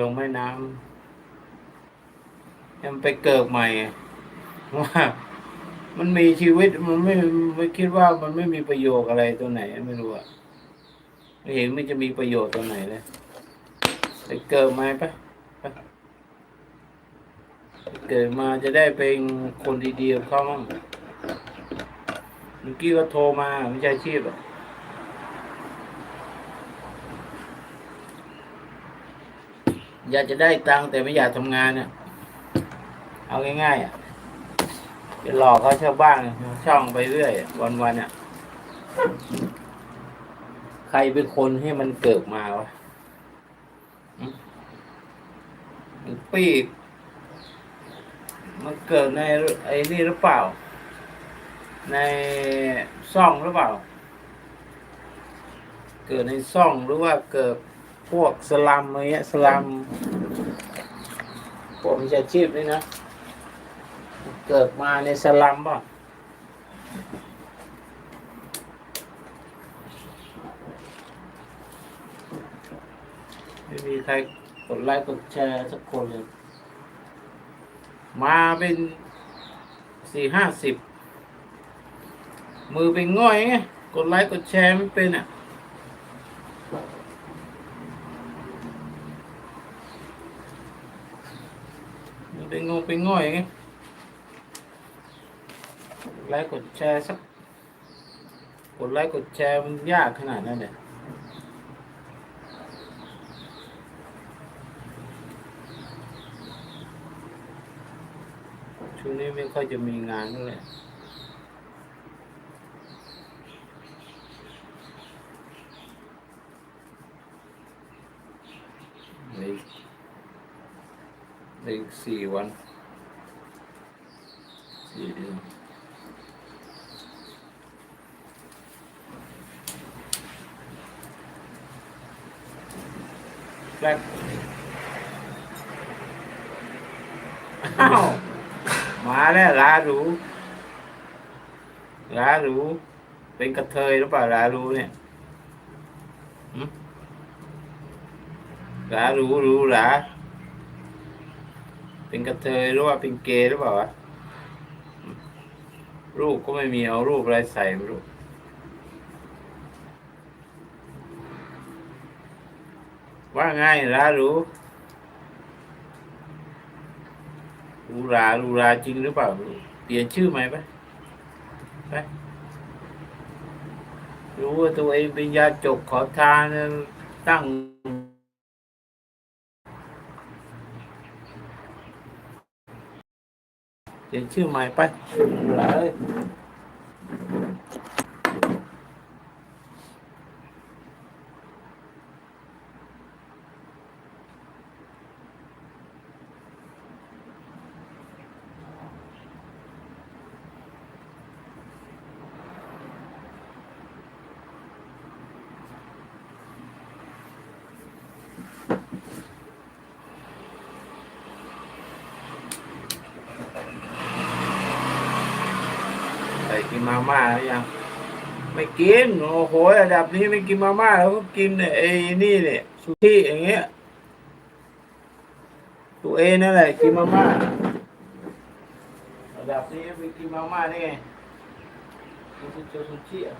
ลงแม่น้ำให้มันไปเกิดใหม่ว่ามันมีชีวิตมันไม่ไม่คิดว่ามันไม่มีประโยชน์อะไรตัวไหน ไม่รู้อะไม่เห็นมันจะมีประโยชน์ตัวไหนเลยไปเกิดใหม่ปไปไปเกิดมาจะได้เป็นคนดีๆเขามั่งเมื่อกี้ก็โทรมาไม่ใช่อาชีพอะ อยากจะได้ตังค์แต่ไม่อยากทำงานเนี่ยเอาง่ายๆอะจะหลอกเขาชาวบ้านช่องไปเรื่อยวันๆเนี่ยใครเป็นคนให้มันเกิดมาวะมันปีกมันเกิดในไอ้นี่หรือเปล่า ในซ่องหรือเปล่า เกิดในซ่องหรือว่าเกิด พวกสลัมอะไรเงี้ยสลัมพวกมิจฉาชีพนี่นะ เกิดมาในสลัมป่ะไม่มีใครกดไลค์กดแชร์สักคนเลย มาเป็นสี่ห้าสิบ มือเป็นง่อยไงกดไลค์กดแชร์ไม่เป็นอะ มันเป็นงงเป็นง่อยไงไลค์กดแชร์สักกดไลค์กดแชร์มันยากขนาดนั้นเนี่ยช่วงนี้ไม่ค่อยจะมีงานเลยเหลื ออีกเหลืออีกสี่วันสี่เดือนแรกอ้าวมาแล้วลารู้ลารู้ เป็นกระเทยหรือเปล่าลารู้เนี่ยหึหลารู้รู้หลา เป็นกระเทยหรือว่าเป็นเกย์หรือเปล่าวะรูปก็ไม่มีเอารูปอะไรใส่ไม่รู้ว่าไงหลารู้รู้ลารู้หลาจริงหรือเปล่า เปลี่ยนชื่อใหม่ไปไปรู้ว่าตัวเองเป็นยาจกขอทานตั้ง เปลี่ยนชื่อใหม่ไปเลย กินมาม่าหรือยังไม่กินโอ้โหระดับนี้ไม่กินมาม่าแล้วก็กินเนี่ยไอ้นี่เนี่ยซูชิอย่างเงี้ยตัวเองนั่นแหละกินมาม่าระดับนี้ไม่กินมาม่าได้ไงมันจะเจอซูชิอะ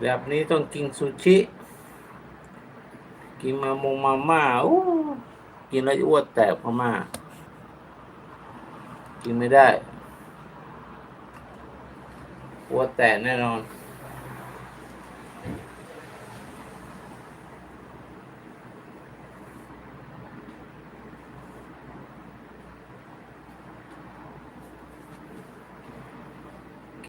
แบบนี้ต้องกินซูชิ กินมามงมาม่าอู้กินแล้วอ้วนแตกพม่ากินไม่ได้อ้วนแตกแน่นอน